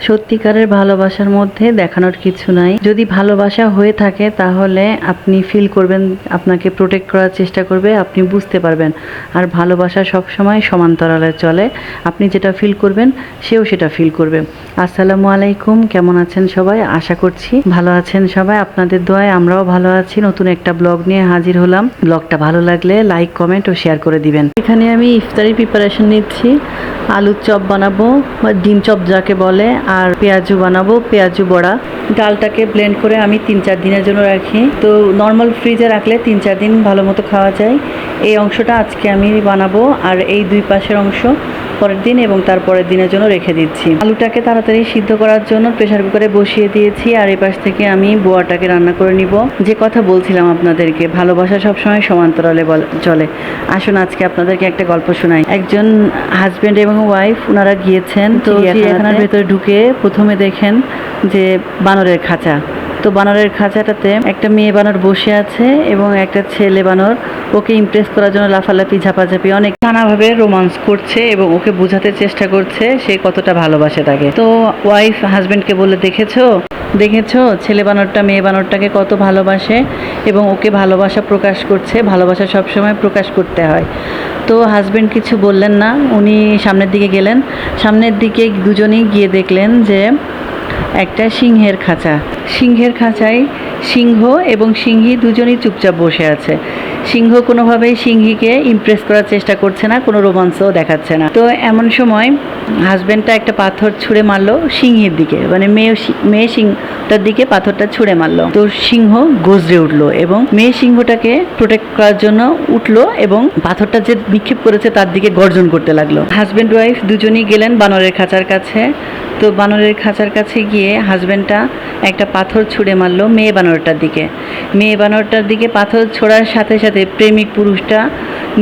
সত্যিকারের ভালোবাসার মধ্যে দেখানোর কিছু নাই। যদি ভালোবাসা হয়ে থাকে, তাহলে আপনি ফিল করবেন, আপনাকে প্রোটেক্ট করার চেষ্টা করবে, আপনি বুঝতে পারবেন। আর ভালোবাসা সবসময় সমান্তরালে চলে। আপনি যেটা ফিল করবেন, সেও সেটা ফিল করবে। আসসালামু আলাইকুম, কেমন আছেন সবাই? আশা করছি ভালো আছেন সবাই। আপনাদের দোয়ায় আমরাও ভালো আছি। নতুন একটা ব্লগ নিয়ে হাজির হলাম। ব্লগটা ভালো লাগলে লাইক কমেন্ট ও শেয়ার করে দিবেন। এখানে আমি ইফতারি প্রিপারেশন নিচ্ছি। আলুর চপ বানাবো, বা ডিম চপ যাকে বলে। আর পেঁয়াজু বানাবো, পেঁয়াজু বড়া। ডালটাকে ব্লেন্ড করে আমি তিন চার দিনের জন্য রাখি। তো নর্মাল ফ্রিজে রাখলে তিন চার দিন ভালো মতো খাওয়া যায়। এই অংশটা আজকে আমি বানাবো আর এই দুই পাশের অংশ পরের দিন এবং তারপরের দিনের জন্য রেখে দিচ্ছি। আলুটাকে তাড়াতাড়ি সিদ্ধ করার জন্য প্রেশার কুকারে বসিয়ে দিয়েছি আর এই পাশ থেকে আমি বোয়াটাকে রান্না করে নিব। যে কথা বলছিলাম আপনাদেরকে ভালোবাসা সবসময় সমান্তরালে চলে। আসুন আজকে আপনাদেরকে একটা গল্প শোনাই। একজন হাজবেন্ড এবং ওয়াইফ ওনারা গিয়েছেন। তো চিড়িয়াখানার ভেতরে ঢুকে প্রথমে দেখেন যে বানরের খাঁচা। তো বানরের খাঁচাটাতে একটা মেয়ে বানর বসে আছে এবং একটা ছেলে বানর ওকে ইমপ্রেস করার জন্য লাফালাফি, ঝাপাঝাপি অনেক নানাভাবে রোমান্স করছে এবং ওকে বোঝাতে চেষ্টা করছে সে কতটা ভালোবাসে তাকে। তো ওয়াইফ হাজবেন্ডকে বলে, দেখেছ? দেখেছ? ছেলে বানরটা, মেয়ে বানরটাকে কত ভালোবাসে এবং ওকে ভালোবাসা প্রকাশ করছে, ভালোবাসা সবসময় প্রকাশ করতে হয়। তো হাজবেন্ড কিছু বললেন না, উনি সামনের দিকে গেলেন। সামনের দিকে দুজনেই গিয়ে দেখলেন যে একটা সিংহের খাঁচা। সিংহের খাঁচায় সিংহ এবং সিংহী দুজনেই চুপচাপ বসে আছে। সিংহ কোনোভাবেই সিংহীকে ইমপ্রেস করার চেষ্টা করছে না, কোনো রোমাঞ্চও দেখাচ্ছে না। তো এমন সময় হাজব্যান্ডটা একটা পাথর ছুঁড়ে মারলো সিংহের দিকে মানে মেয়ে মেয়ে সিংহটার দিকে পাথরটা ছুঁড়ে মারলো। তো সিংহ গজরে উঠল এবং মেয়ে সিংহটাকে প্রোটেক্ট করার জন্য উঠল এবং পাথরটা যে নিক্ষেপ করেছে তার দিকে গর্জন করতে লাগল। হাজব্যান্ড ওয়াইফ দুজনেই গেলেন বানরের খাঁচার কাছে। তো বানরের খাঁচার কাছে গিয়ে হাজব্যান্ডটা একটা পাথর ছুঁড়ে মারলো মেয়ে বানরটার দিকে। মেয়ে বানরটার দিকে পাথর ছোড়ার সাথে সাথে প্রেমিক পুরুষটা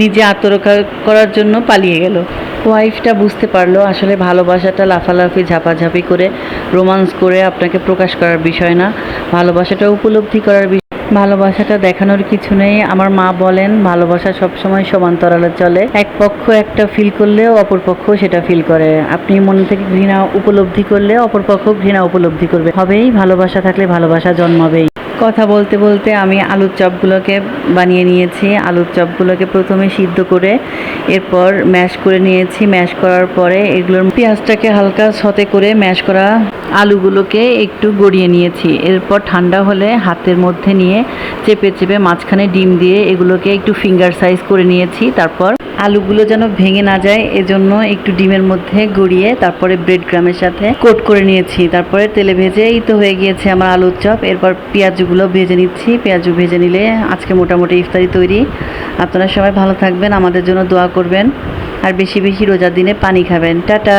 নিজে আত্মরক্ষা করার জন্য পালিয়ে গেল। ওয়াইফটা বুঝতে পারল আসলে ভালোবাসাটা লাফালাফি, ঝাপাঝাপি করে, রোমান্স করে আপনাকে প্রকাশ করার বিষয় না। ভালোবাসাটা উপলব্ধি করার বিষয় ভালোবাসাটা দেখানোর কিছু নেই। আমার মা বলেন, ভালোবাসা সবসময় সমান্তরালে চলে। এক পক্ষ একটা ফিল করলেও অপর পক্ষ সেটা ফিল করে। আপনি মনে থেকে ঘৃণা উপলব্ধি করলে অপর পক্ষ ঘৃণা উপলব্ধি করবে। হবেই, ভালোবাসা থাকলে ভালোবাসা জন্মাবেই। কথা বলতে বলতে আমি আলুর চপগুলোকে বানিয়ে নিয়েছি। আলুর চপগুলোকে প্রথমে সিদ্ধ করে এরপর ম্যাশ করে নিয়েছি। ম্যাশ করার পরে এগুলোর পেঁয়াজটাকে হালকা সতে করে ম্যাশ করা আলুগুলোকে একটু গড়িয়ে নিয়েছি। এরপর ঠান্ডা হলে হাতের মধ্যে নিয়ে চেপে চেপে মাঝখানে ডিম দিয়ে এগুলোকে একটু ফিঙ্গার সাইজ করে নিয়েছি। তারপর আলুগুলো যেন ভেঙে না যায়, এজন্য একটু ডিমের মধ্যে গড়িয়ে তারপরে ব্রেড গ্রামের সাথে কোট করে নিয়েছি। তারপরে তেলে ভেজে এই তো হয়ে গিয়েছে আমার আলুর চপ। এরপর পেঁয়াজগুলো ভেজে নিচ্ছি। পেঁয়াজু ভেজে নিলে আজকে মোটামুটি ইফতারি তৈরি। আপনারা সবাই ভালো থাকবেন, আমাদের জন্য দোয়া করবেন। আর বেশি বেশি রোজার দিনে পানি খাবেন। টাটা!